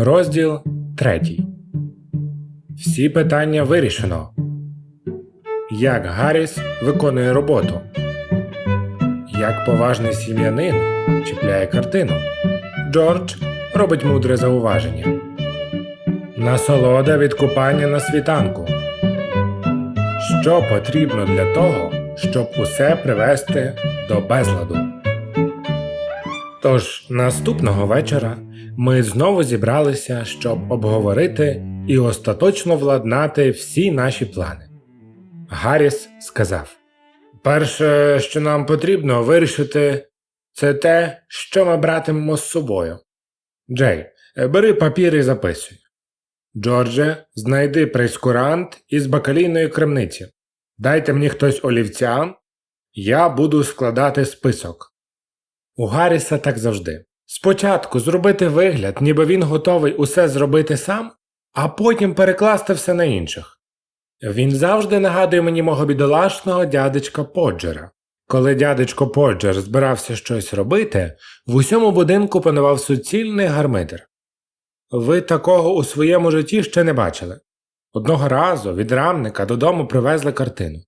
Розділ 3. Всі питання вирішено. Як Гарріс виконує роботу. Як поважний сім'янин чіпляє картину. Джордж робить мудре зауваження. Насолода від купання на світанку. Що потрібно для того, щоб усе привести до безладу. Тож наступного вечора ми знову зібралися, щоб обговорити і остаточно владнати всі наші плани. Гарріс сказав: Перше, що нам потрібно вирішити, це те, що ми братимемо з собою. Джей, бери папір і записуй. Джордже, знайди прейскурант із бакалійної крамниці. Дайте мені хтось олівця, я буду складати список. У Гарріса так завжди. Спочатку зробити вигляд, ніби він готовий усе зробити сам, а потім перекласти все на інших. Він завжди нагадує мені мого бідолашного дядечка Поджера. Коли дядечко Поджер збирався щось робити, в усьому будинку панував суцільний гармидер. Ви такого у своєму житті ще не бачили. Одного разу від рамника додому привезли картину.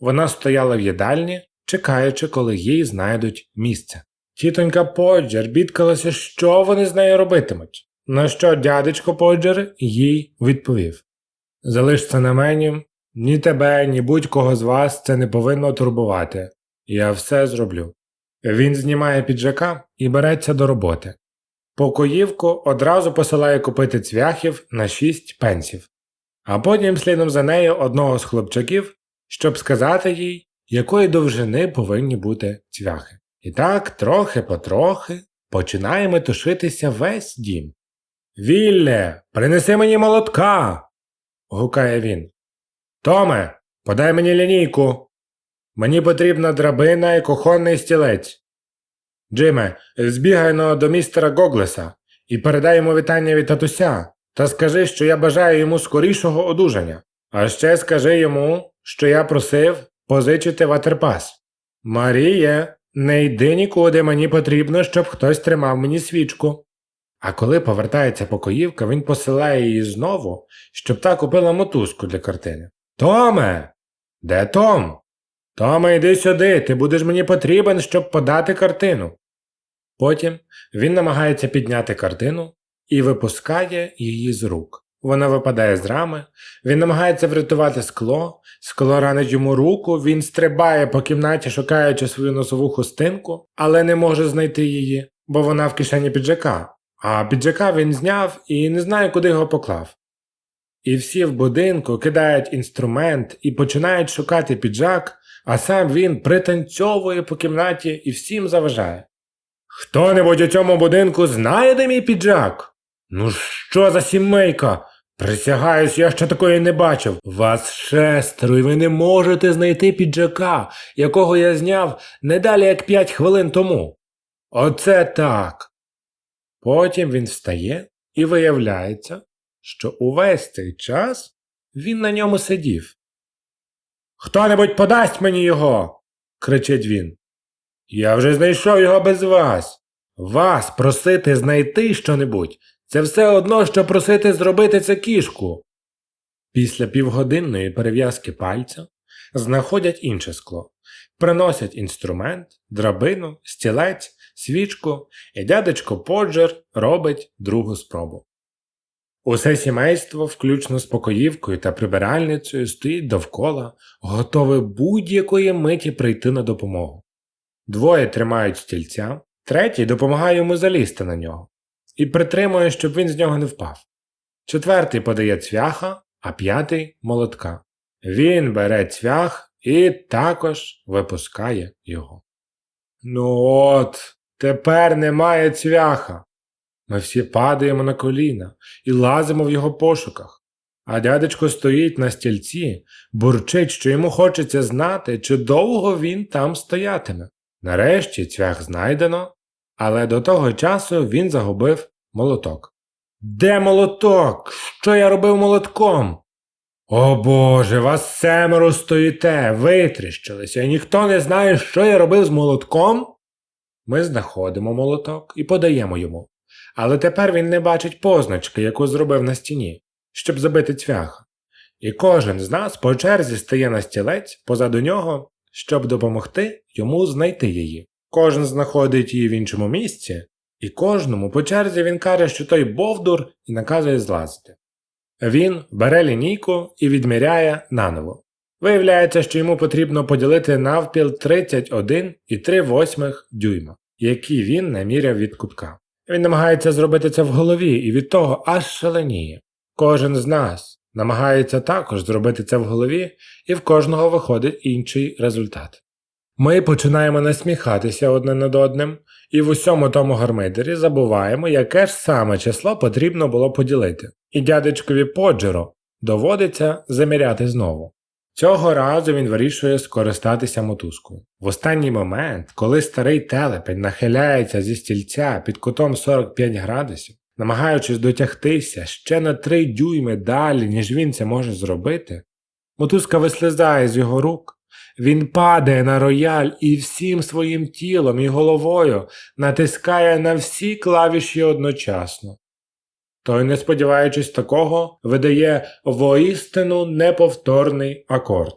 Вона стояла в їдальні, чекаючи, коли їй знайдуть місце. Тітонька Поджер бідкалася, що вони з нею робитимуть, на що дядечко Поджер їй відповів Залиш це на мені, ні тебе, ні будь-кого з вас це не повинно турбувати. Я все зроблю. Він знімає піджака і береться до роботи. Покоївку одразу посилає купити цвяхів на шість пенсів, а потім слідом за нею одного з хлопчаків, щоб сказати їй, якої довжини повинні бути цвяхи. І так, трохи потрохи, починає метушитися весь дім. Вілле, принеси мені молотка. гукає він. Томе, подай мені лінійку. Мені потрібна драбина і кухонний стілець. Джиме, збігай но до містера Гоглеса і передай йому вітання від татуся, та скажи, що я бажаю йому скорішого одужання. А ще скажи йому, що я просив позичити ватерпас. Маріє, не йди нікуди, мені потрібно, щоб хтось тримав мені свічку. А коли повертається покоївка, він посилає її знову, щоб та купила мотузку для картини. Томе! Де Том? Томе, йди сюди, ти будеш мені потрібен, щоб подати картину. Потім він намагається підняти картину і випускає її з рук. Вона випадає з рами, він намагається врятувати скло, скло ранить йому руку, він стрибає по кімнаті, шукаючи свою носову хустинку, але не може знайти її, бо вона в кишені піджака, а піджака він зняв і не знає, куди його поклав. І всі в будинку кидають інструмент і починають шукати піджак, а сам він пританцьовує по кімнаті і всім заважає. Хто небудь у цьому будинку знає, де мій піджак? Ну що за сімейка? Присягаюсь, я ще такої не бачив. Вас шестеро, і ви не можете знайти піджака, якого я зняв не далі як п'ять хвилин тому. Оце так. Потім він встає і виявляється, що увесь цей час він на ньому сидів. Хто небудь подасть мені його. кричить він. Я вже знайшов його без вас. Вас просити знайти щонебудь це все одно, що просити зробити це кішку. Після півгодинної перев'язки пальця знаходять інше скло, приносять інструмент, драбину, стілець, свічку, і дядечко Поджер робить другу спробу. Усе сімейство, включно з покоївкою та прибиральницею, стоїть довкола, готове будь-якої миті прийти на допомогу. Двоє тримають стільця, третій допомагає йому залізти на нього і притримує, щоб він з нього не впав. Четвертий подає цвяха, а п'ятий молотка. Він бере цвях і також випускає його. Ну от, тепер немає цвяха. Ми всі падаємо на коліна і лазимо в його пошуках. А дядечко стоїть на стільці, бурчить, що йому хочеться знати, чи довго він там стоятиме. Нарешті цвях знайдено, але до того часу він загубив молоток. Де молоток? Що я робив молотком? О Боже, вас семеро стоїте, витріщилися, і ніхто не знає, що я робив з молотком? Ми знаходимо молоток і подаємо йому. Але тепер він не бачить позначки, яку зробив на стіні, щоб забити цвяха. І кожен з нас по черзі стає на стілець позаду нього, щоб допомогти йому знайти її. Кожен знаходить її в іншому місці, і кожному по черзі він каже, що той бовдур і наказує злазити. Він бере лінійку і відміряє наново. Виявляється, що йому потрібно поділити навпіл 31 і 3 восьмих дюйма, які він наміряв від кутка. Він намагається зробити це в голові і від того аж шаленіє. Кожен з нас намагається також зробити це в голові, і в кожного виходить інший результат. Ми починаємо насміхатися одне над одним, і в усьому тому гармидері забуваємо, яке ж саме число потрібно було поділити, і дядечкові Поджеро доводиться заміряти знову. Цього разу він вирішує скористатися мотузкою. В останній момент, коли старий телепень нахиляється зі стільця під кутом 45 градусів, намагаючись дотягтися ще на 3 дюйми далі, ніж він це може зробити, мотузка вислизає з його рук, він падає на рояль і всім своїм тілом і головою натискає на всі клавіші одночасно. Той, не сподіваючись такого, видає воістину неповторний акорд.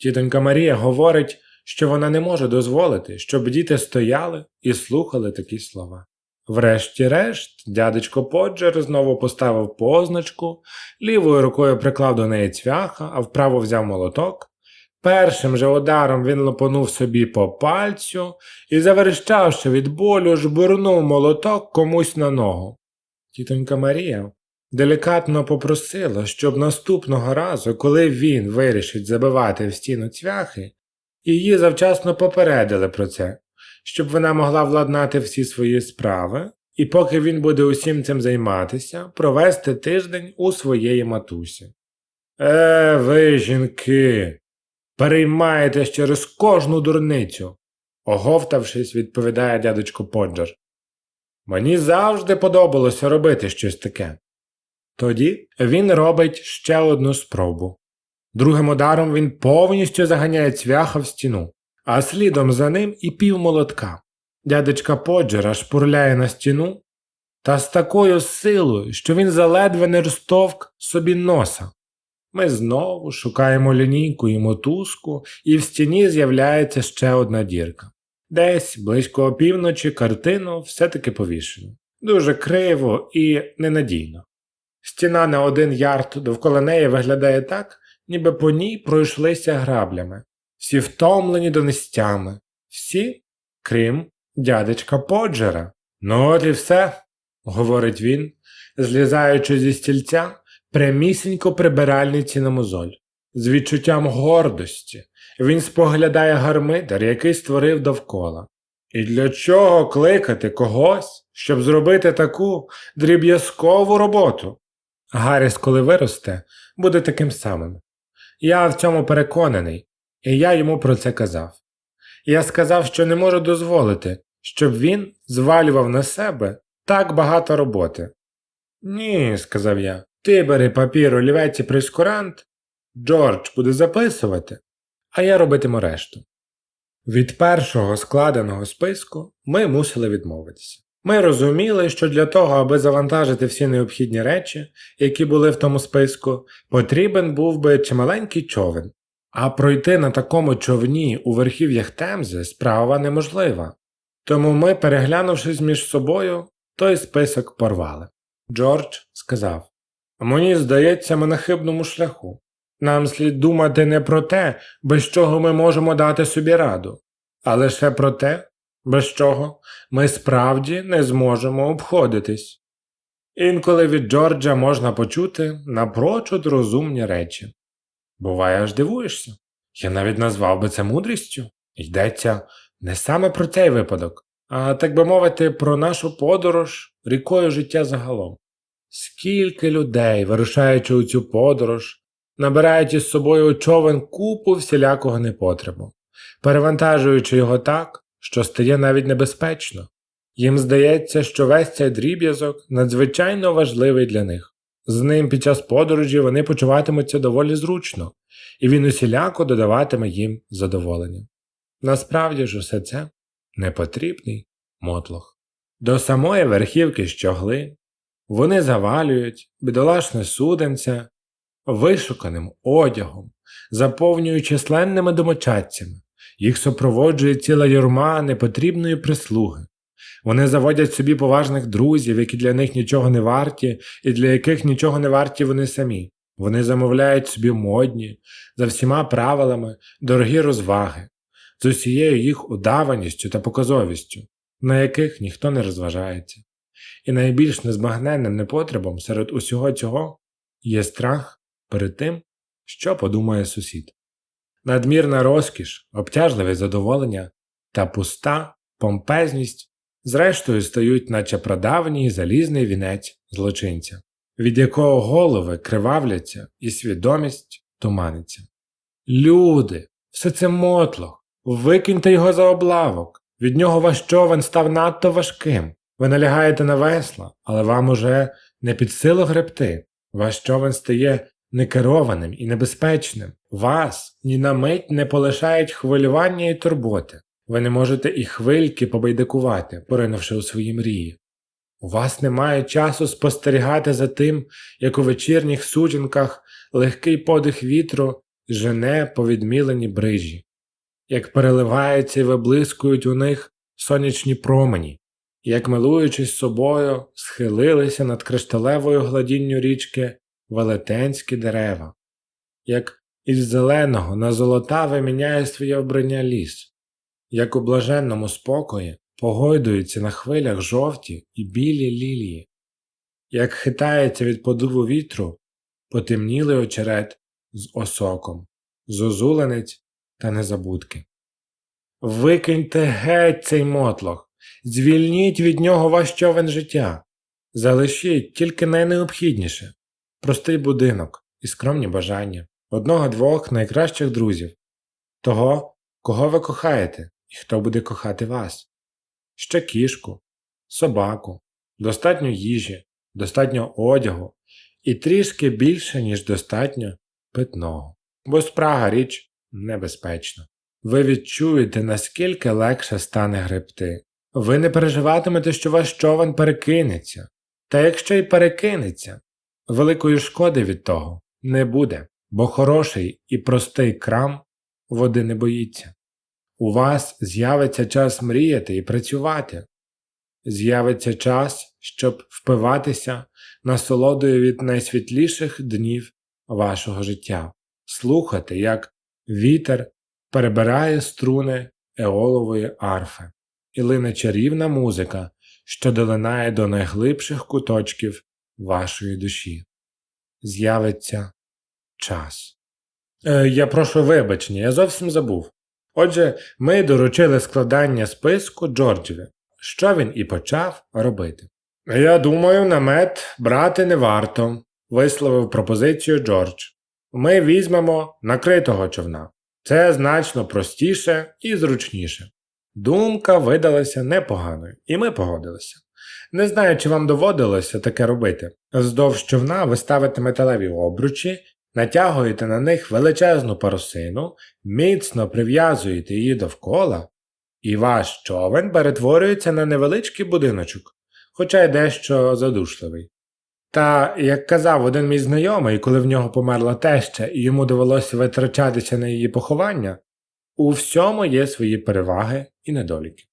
Тітонька Марія говорить, що вона не може дозволити, щоб діти стояли і слухали такі слова. Врешті-решт, дядечко Поджер знову поставив позначку, лівою рукою приклав до неї цвяха, а вправо взяв молоток. Першим же ударом він лопонув собі по пальцю і, заверещавши від болю, жбурнув молоток комусь на ногу. Тітонька Марія делікатно попросила, щоб наступного разу, коли він вирішить забивати в стіну цвяхи, її завчасно попередили про це, щоб вона могла владнати всі свої справи, і поки він буде усім цим займатися, провести тиждень у своєї матусі. Е, ви, жінки, переймаєтесь через кожну дурницю, оговтавшись, відповідає дядечко Поджер. Мені завжди подобалося робити щось таке. Тоді він робить ще одну спробу. Другим ударом він повністю заганяє цвяха в стіну, а слідом за ним і пів молотка. Дядечка Поджера шпурляє на стіну та з такою силою, що він заледве не розтовк собі носа. Ми знову шукаємо лінійку і мотузку, і в стіні з'являється ще одна дірка. Десь близько опівночі картину все-таки повішено. Дуже криво і ненадійно. Стіна на один ярд довкола неї виглядає так, ніби по ній пройшлися граблями, всі втомлені донестями, всі, крім дядечка Поджера. Ну от і все, говорить він, злізаючи зі стільця прямісінько прибиральниці на мозоль. З відчуттям гордості він споглядає гармидер, який створив довкола. І для чого кликати когось, щоб зробити таку дріб'язкову роботу? Гарріс, коли виросте, буде таким самим. Я в цьому переконаний, і я йому про це казав. Я сказав, що не можу дозволити, щоб він звалював на себе так багато роботи. Ні, сказав я, ти бери папір, олівець і прескурант, Джордж буде записувати, а я робитиму решту. Від першого складеного списку ми мусили відмовитися. Ми розуміли, що для того, аби завантажити всі необхідні речі, які були в тому списку, потрібен був би чималенький човен, а пройти на такому човні у верхів'ях Темзи справа неможлива. Тому ми, переглянувшись між собою, той список порвали. Джордж сказав Мені здається, ми на хибному шляху. Нам слід думати не про те, без чого ми можемо дати собі раду, а лише про те, без чого ми справді не зможемо обходитись. Інколи від Джорджа можна почути напрочуд розумні речі. Буває, аж дивуєшся. Я навіть назвав би це мудрістю. Йдеться не саме про цей випадок, а так би мовити, про нашу подорож рікою життя загалом. Скільки людей, вирушаючи у цю подорож, набирають із собою у човен купу всілякого непотребу, перевантажуючи його так, що стає навіть небезпечно. Їм здається, що весь цей дріб'язок надзвичайно важливий для них. З ним під час подорожі вони почуватимуться доволі зручно, і він усіляко додаватиме їм задоволення. Насправді ж усе це непотрібний мотлох. до самої верхівки щогли, вони завалюють бідолашне суденце вишуканим одягом, заповнюють численними домочадцями, їх супроводжує ціла юрма непотрібної прислуги. Вони заводять собі поважних друзів, які для них нічого не варті, і для яких нічого не варті вони самі. Вони замовляють собі модні, за всіма правилами, дорогі розваги, з усією їх удаваністю та показовістю, на яких ніхто не розважається. І найбільш незбагненним непотребом серед усього цього є страх перед тим, що подумає сусід. Надмірна розкіш, обтяжливе задоволення та пуста помпезність зрештою стають, наче прадавній залізний вінець злочинця, від якого голови кривавляться і свідомість туманиться. Люди, все це мотлох, викиньте його за облавок, від нього ваш човен став надто важким. Ви налягаєте на весла, але вам уже не під силу гребти. Ваш човен стає некерованим і небезпечним. Вас ні на мить не полишають хвилювання і турботи. Ви не можете і хвильки побайдакувати, поринувши у свої мрії. У вас немає часу спостерігати за тим, як у вечірніх сутінках легкий подих вітру жене по відмілені брижі, як переливаються і виблискують у них сонячні промені, як, милуючись собою, схилилися над кришталевою гладінню річки велетенські дерева, як із зеленого на золотаве міняє своє вбрання ліс, як у блаженному спокої погойдуються на хвилях жовті і білі лілії, як хитається від подуву вітру потемнілий очерет з осоком, зозуленець та незабудки. Викиньте геть цей мотлох, звільніть від нього ваш човен життя, залишіть тільки найнеобхідніше простий будинок і скромні бажання одного-двох найкращих друзів, того, кого ви кохаєте і хто буде кохати вас, ще кішку, собаку, достатньо їжі, достатньо одягу і трішки більше, ніж достатньо питного. Бо спрага річ небезпечна. Ви відчуєте, наскільки легше стане гребти. Ви не переживатимете, що ваш човен перекинеться. Та якщо й перекинеться, великої шкоди від того не буде, бо хороший і простий крам води не боїться. У вас з'явиться час мріяти і працювати, з'явиться час, щоб впиватися насолодою від найсвітліших днів вашого життя, слухати, як вітер перебирає струни еолової арфи, і лине чарівна музика, що долинає до найглибших куточків вашої душі. З'явиться час. Е, я прошу вибачення, я зовсім забув. Отже, ми доручили складання списку Джорджеві, що він і почав робити. Я думаю, намет брати не варто, висловив пропозицію Джордж. Ми візьмемо накритого човна. Це значно простіше і зручніше. Думка видалася непоганою, і ми погодилися. Не знаю, чи вам доводилося таке робити. Вздовж човна ви ставите металеві обручі, натягуєте на них величезну парусину, міцно прив'язуєте її довкола, і ваш човен перетворюється на невеличкий будиночок, хоча й дещо задушливий. Та, як казав один мій знайомий, коли в нього померла теща і йому довелося витрачатися на її поховання, у всьому є свої переваги і недоліки.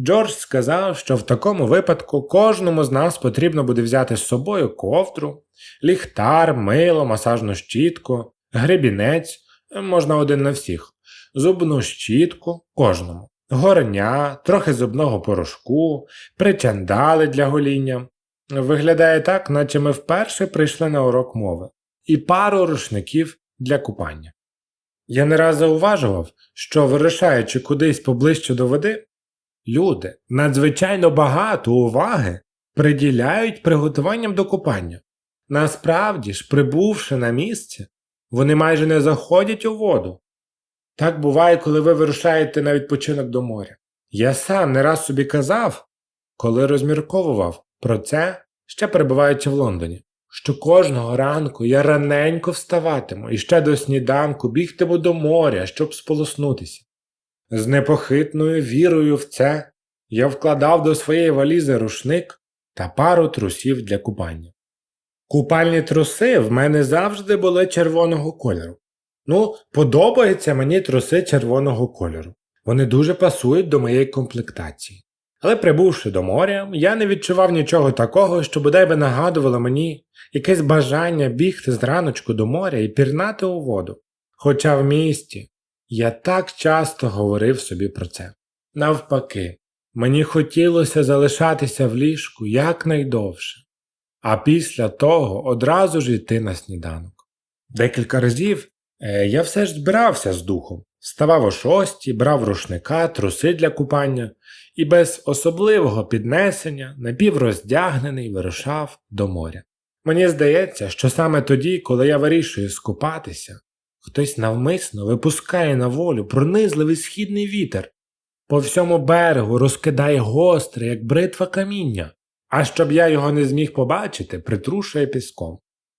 Джордж сказав, що в такому випадку кожному з нас потрібно буде взяти з собою ковдру, ліхтар, мило, масажну щітку, гребінець, можна один на всіх, зубну щітку кожному, горня, трохи зубного порошку, причандали для гоління. Виглядає так, наче ми вперше прийшли на урок мови, і пару рушників для купання. Я не раз зауважував, що вирушаючи кудись поближче до води, люди надзвичайно багато уваги приділяють приготуванням до купання. Насправді ж, прибувши на місце, вони майже не заходять у воду. Так буває, коли ви вирушаєте на відпочинок до моря. Я сам не раз собі казав, коли розмірковував про це, ще перебуваючи в Лондоні, що кожного ранку я раненько вставатиму і ще до сніданку бігтиму до моря, щоб сполоснутися. З непохитною вірою в це Я вкладав до своєї валізи рушник та пару трусів для купання. Купальні труси в мене завжди були червоного кольору. Ну, подобаються мені труси червоного кольору. Вони дуже пасують до моєї комплектації. Але прибувши до моря, я не відчував нічого такого, що бодай би нагадувало мені якесь бажання бігти зраночку до моря і пірнати у воду. Хоча в місті я так часто говорив собі про це. Навпаки, мені хотілося залишатися в ліжку якнайдовше, а після того одразу ж йти на сніданок. Декілька разів е, я все ж збирався з духом, вставав о шостій, брав рушника, труси для купання і без особливого піднесення, напівроздягнений, вирушав до моря. Мені здається, що саме тоді, коли я вирішую скупатися, хтось навмисно випускає на волю пронизливий східний вітер, по всьому берегу розкидає гостре, як бритва каміння, а щоб я його не зміг побачити, притрушує піском.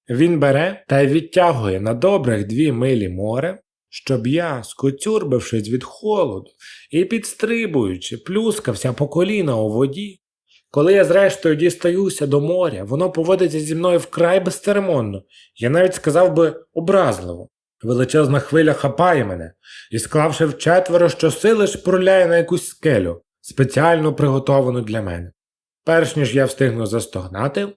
Він бере та й відтягує на добрих дві милі море, щоб я, скоцюрбившись від холоду і підстрибуючи, плюскався по коліна у воді. Коли я зрештою дістаюся до моря, воно поводиться зі мною вкрай безцеремонно, я навіть сказав би образливо. Величезна хвиля хапає мене і, склавши вчетверо, щосили шпурляє на якусь скелю, спеціально приготовану для мене. Перш ніж я встигну застогнати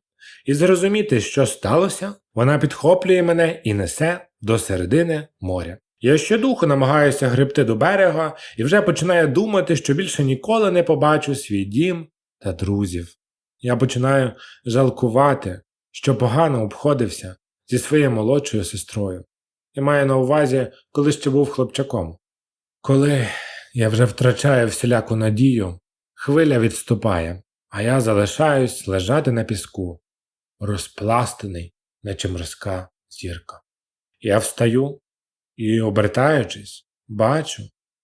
і зрозуміти, що сталося, вона підхоплює мене і несе до середини моря. Я щодуху намагаюся гребти до берега і вже починаю думати, що більше ніколи не побачу свій дім та друзів. Я починаю жалкувати, що погано обходився зі своєю молодшою сестрою. Я маю на увазі, коли ще був хлопчаком. Коли я вже втрачаю всіляку надію, хвиля відступає, а я залишаюсь лежати на піску, розпластений, наче морська зірка. Я встаю і, обертаючись, бачу,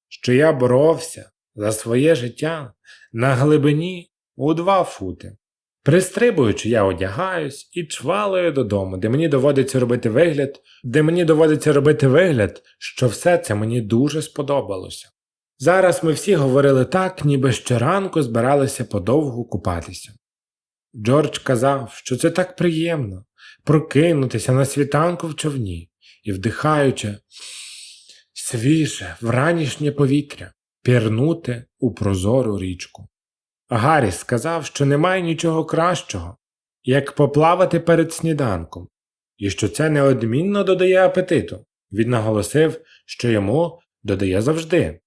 що я боровся за своє життя на глибині у два фути. Пристрибуючи, я одягаюсь і чвалою додому, де мені доводиться робити вигляд, де мені доводиться робити вигляд, що все це мені дуже сподобалося. Зараз ми всі говорили так, ніби щоранку збиралися подовгу купатися. Джордж казав, що це так приємно прокинутися на світанку в човні і, вдихаючи свіже, вранішнє повітря, пірнути у прозору річку. Гарріс сказав, що немає нічого кращого, як поплавати перед сніданком, і що це неодмінно додає апетиту. Він наголосив, що йому додає завжди.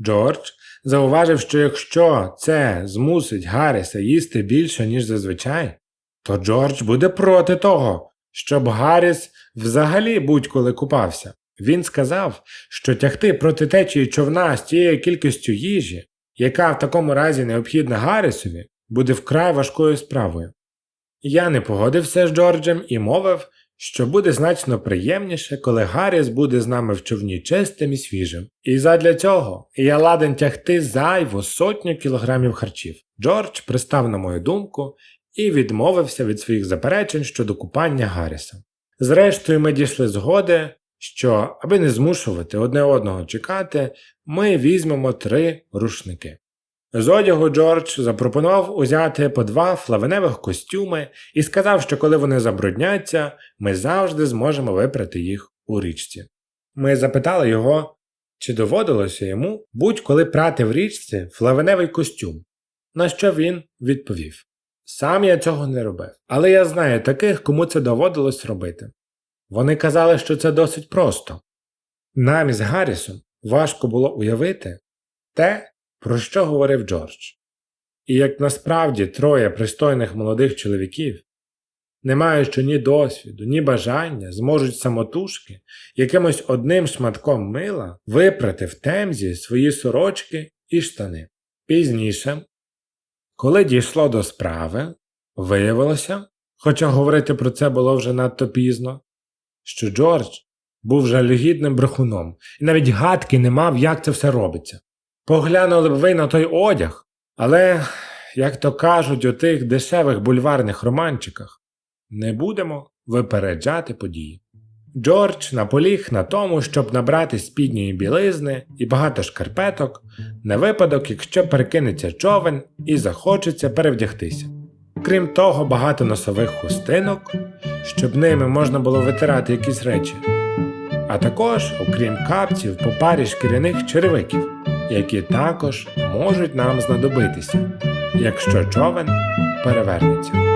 Джордж зауважив, що якщо це змусить Гарріса їсти більше, ніж зазвичай, то Джордж буде проти того, щоб Гарріс взагалі будь-коли купався. Він сказав, що тягти проти течії човна з тією кількістю їжі, яка в такому разі необхідна Гаррісові, буде вкрай важкою справою. Я не погодився з Джорджем і мовив, що буде значно приємніше, коли Гарріс буде з нами в човні чистим і свіжим. І задля цього я ладен тягти зайву сотню кілограмів харчів. Джордж пристав на мою думку і відмовився від своїх заперечень щодо купання Гарріса. Зрештою, ми дійшли згоди, що, аби не змушувати одне одного чекати, ми візьмемо три рушники. З одягу Джордж запропонував узяти по два флавеневих костюми і сказав, що коли вони забрудняться, ми завжди зможемо випрати їх у річці. Ми запитали його, чи доводилося йому будь-коли прати в річці флавеневий костюм, на що він відповів: Сам я цього не робив, але я знаю таких, кому це доводилось робити. Вони казали, що це досить просто. Нам із Гаррісом важко було уявити те, про що говорив Джордж. І як насправді троє пристойних молодих чоловіків, не маючи ні досвіду, ні бажання, зможуть самотужки якимось одним шматком мила випрати в темзі свої сорочки і штани. Пізніше, коли дійшло до справи, виявилося, хоча говорити про це було вже надто пізно, що Джордж був жалюгідним брехуном і навіть гадки не мав, як це все робиться. Поглянули б ви на той одяг, але, як то кажуть у тих дешевих бульварних романчиках, не будемо випереджати події. Джордж наполіг на тому, щоб набрати спідньої білизни і багато шкарпеток на випадок, якщо перекинеться човен і захочеться перевдягтися. Крім того, багато носових хустинок, щоб ними можна було витирати якісь речі, а також, окрім капців, по парі шкіряних черевиків, які також можуть нам знадобитися, якщо човен перевернеться.